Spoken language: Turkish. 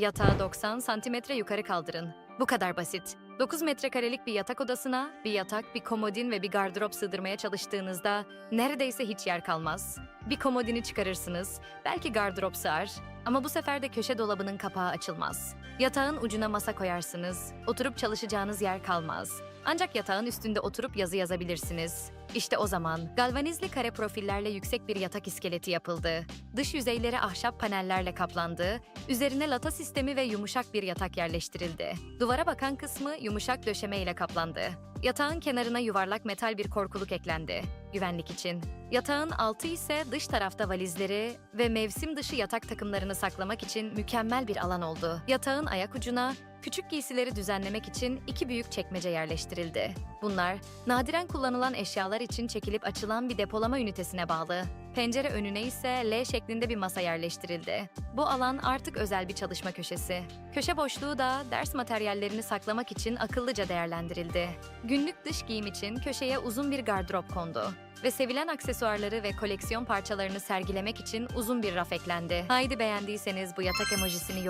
Yatağı 90 santimetre yukarı kaldırın. Bu kadar basit. 9 metrekarelik bir yatak odasına bir yatak, bir komodin ve bir gardırop sığdırmaya çalıştığınızda neredeyse hiç yer kalmaz. Bir komodini çıkarırsınız, belki gardırop sığar ama bu sefer de köşe dolabının kapağı açılmaz. Yatağın ucuna masa koyarsınız, oturup çalışacağınız yer kalmaz. Ancak yatağın üstünde oturup yazı yazabilirsiniz. İşte o zaman galvanizli kare profillerle yüksek bir yatak iskeleti yapıldı. Dış yüzeyleri ahşap panellerle kaplandı, üzerine lata sistemi ve yumuşak bir yatak yerleştirildi. Duvara bakan kısmı yumuşak döşeme ile kaplandı. Yatağın kenarına yuvarlak metal bir korkuluk eklendi, güvenlik için. Yatağın altı ise dış tarafta valizleri ve mevsim dışı yatak takımlarını saklamak için mükemmel bir alan oldu. Yatağın ayak ucuna küçük giysileri düzenlemek için iki büyük çekmece yerleştirildi. Bunlar nadiren kullanılan eşyalar için çekilip açılan bir depolama ünitesine bağlı. Pencere önüne ise L şeklinde bir masa yerleştirildi. Bu alan artık özel bir çalışma köşesi. Köşe boşluğu da ders materyallerini saklamak için akıllıca değerlendirildi. Günlük dış giyim için köşeye uzun bir gardırop kondu ve sevilen aksesuarları ve koleksiyon parçalarını sergilemek için uzun bir raf eklendi. Haydi beğendiyseniz bu yatak emojisini